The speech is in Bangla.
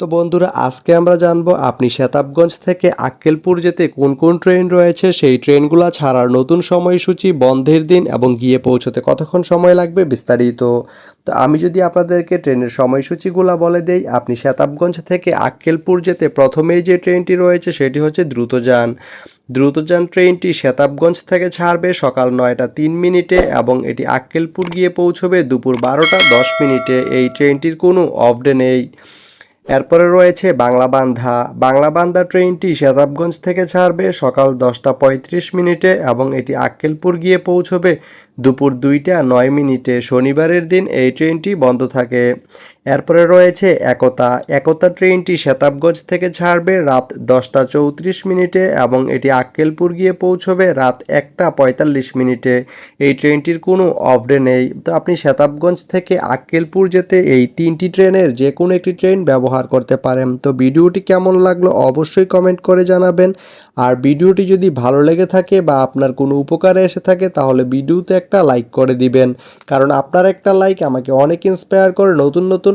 তো বন্ধুরা, আজকে আমরা জানব আপনি শতাবগঞ্জ থেকে আক্কেলপুর যেতে কোন কোন ট্রেন রয়েছে? সেই ট্রেনগুলো ছাড়ার নতুন সময়সূচি, বন্ধের দিন এবং গিয়ে পৌঁছতে কতক্ষণ সময় লাগবে বিস্তারিত। তো আমি যদি আপনাদেরকে ট্রেনের সময়সূচিগুলো বলে দেই, আপনি শতাবগঞ্জ থেকে আক্কেলপুর যেতে প্রথমেই যে ট্রেনটি রয়েছে সেটি হচ্ছে দ্রুতযান। দ্রুতযান ট্রেনটি শেতাবগঞ্জ থেকে ছাড়বে সকাল নয়টা তিন মিনিটে এবং এটি আক্কেলপুর গিয়ে পৌঁছবে দুপুর বারোটা দশ মিনিটে। এই ট্রেনটির কোনো অফ ডে নেই। এরপরে রয়েছে বাংলা বাংলাবান্ধা বাংলাবান্ধা ট্রেনটি শেতাবগঞ্জ থেকে ছাড়বে সকাল দশটা পঁয়ত্রিশ মিনিটে এবং এটি আক্কেলপুর গিয়ে পৌঁছবে দুপুর দুইটা নয় মিনিটে। শনিবারের দিন এই ট্রেনটি বন্ধ থাকে। এরপরে রয়েছে একতা। একতা ট্রেনটি শতাবগঞ্জ থেকে ছাড়বে রাত দশটা চৌত্রিশ মিনিটে এবং এটি আক্কেলপুর গিয়ে পৌঁছবে রাত একটা পঁয়তাল্লিশ মিনিটে। এই ট্রেনটির কোনো অফ ডে নেই। তো আপনি শতাবগঞ্জ থেকে আক্কেলপুর যেতে এই তিনটি ট্রেনের যে কোনো একটি ট্রেন ব্যবহার করতে পারেন। তো ভিডিওটি কেমন লাগল অবশ্যই কমেন্ট করে জানাবেন। আর ভিডিওটি যদি ভালো লেগে থাকে বা আপনার কোনো উপকারে এসে থাকে, তাহলে ভিডিওতে একটা লাইক করে দিবেন। কারণ আপনার একটা লাইক আমাকে অনেক ইন্সপায়ার করে নতুন নতুন